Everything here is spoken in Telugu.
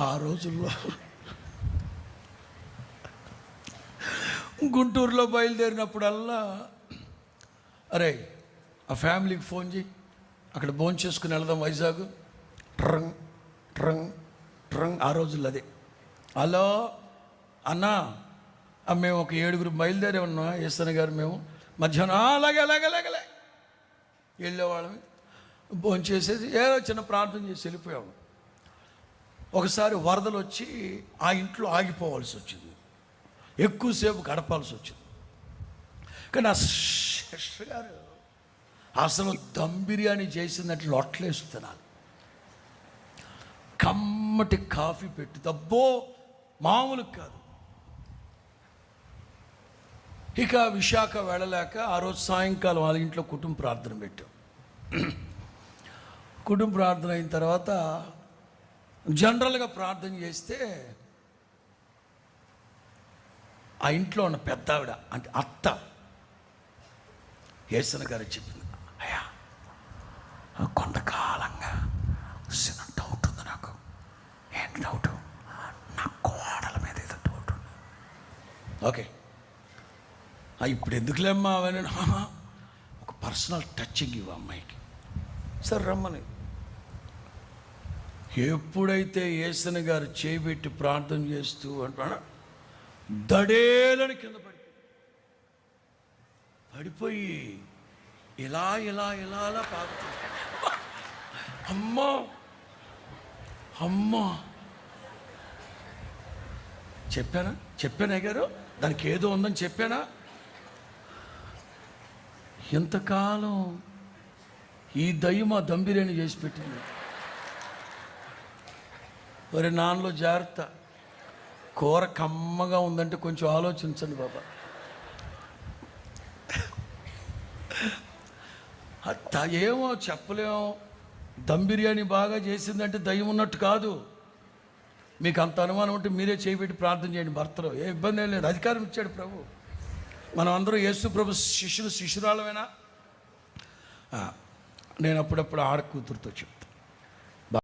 ఆ రోజుల్లో గుంటూరులో బయలుదేరినప్పుడల్లా అరే ఆ ఫ్యామిలీకి ఫోన్ చేయి అక్కడ భోజనం చేసుకుని వెళదాం వైజాగ్. ట్రంగ్ ట్రంగ్ ట్రంగ్ ఆ రోజుల్లో అదే. హలో అన్నా మేము ఒక ఏడుగురు బయలుదేరే ఉన్నాం ఈశ్వర గారు మేము. మధ్యాహ్నం అలాగే అలాగే అలాగే వెళ్ళేవాళ్ళం వెళ్ళేవాళ్ళమి చేసేసి ఏదో చిన్న ప్రార్థన చేసి వెళ్ళిపోయాము ఒకసారి వరదలు వచ్చి ఆ ఇంట్లో ఆగిపోవాల్సి వచ్చింది. ఎక్కువసేపు గడపాల్సి వచ్చింది. కానీ ఆ సిస్టర్ గారు అసలు దమ్ బిర్యానీ చేసినట్లు లొట్లేస్తున్నాను కమ్మటి కాఫీ పెట్టి. దబ్బో మామూలు కాదు. ఇక విశాఖ వెళ్ళలేక ఆ రోజు సాయంకాలం వాళ్ళ ఇంట్లో కుటుంబ ప్రార్థన పెట్టాం. కుటుంబ ప్రార్థన అయిన తర్వాత జనరల్గా ప్రార్థన చేస్తే ఆ ఇంట్లో ఉన్న పెద్ద ఆవిడ అంటే అత్త యేసన గారు చెప్పింది అయ్యా కొంతకాలంగా చిన్న డౌట్ ఉంది నాకు. ఏంటి డౌట్ నా కోడల మీద ఏదో డౌట్ ఉంది. ఓకే. ఇప్పుడు ఎందుకులేమ్మా అవన్నీ? ఒక పర్సనల్ టచింగ్ ఇవ్వ అమ్మాయికి. సరే రమ్మని. ఎప్పుడైతే ఏసన గారు చేపెట్టి ప్రార్థన చేస్తూ అంటున్నా దడేలని కింద పడి పడిపోయి ఇలా ఇలా ఇలా అలా పాకుతుంది అమ్మా! అమ్మా! చెప్పానా? చెప్పానా గారు? దానికి ఏదో ఉందని చెప్పానా? ఎంతకాలం ఈ దయ్యం ఆ దమ్ చేసి పెట్టింది? ఒరే నాన్నలో జాగ్రత్త. కూర కమ్మగా ఉందంటే కొంచెం ఆలోచించండి బాబా. అత్త ఏమో చెప్పలేము దమ్ బిర్యానీ బాగా చేసిందంటే దయ్యం ఉన్నట్టు కాదు. మీకు అంత అనుమానం ఉంటే మీరే చేయబెట్టి ప్రార్థన చేయండి భర్తలో. ఏ ఇబ్బంది లేదు. అధికారం ఇచ్చాడు ప్రభు. మనం అందరూ యేసు ప్రభు శిష్యులు శిష్యురాలమేనా నేను అప్పుడప్పుడు ఆడ కూతురుతో చెప్పు.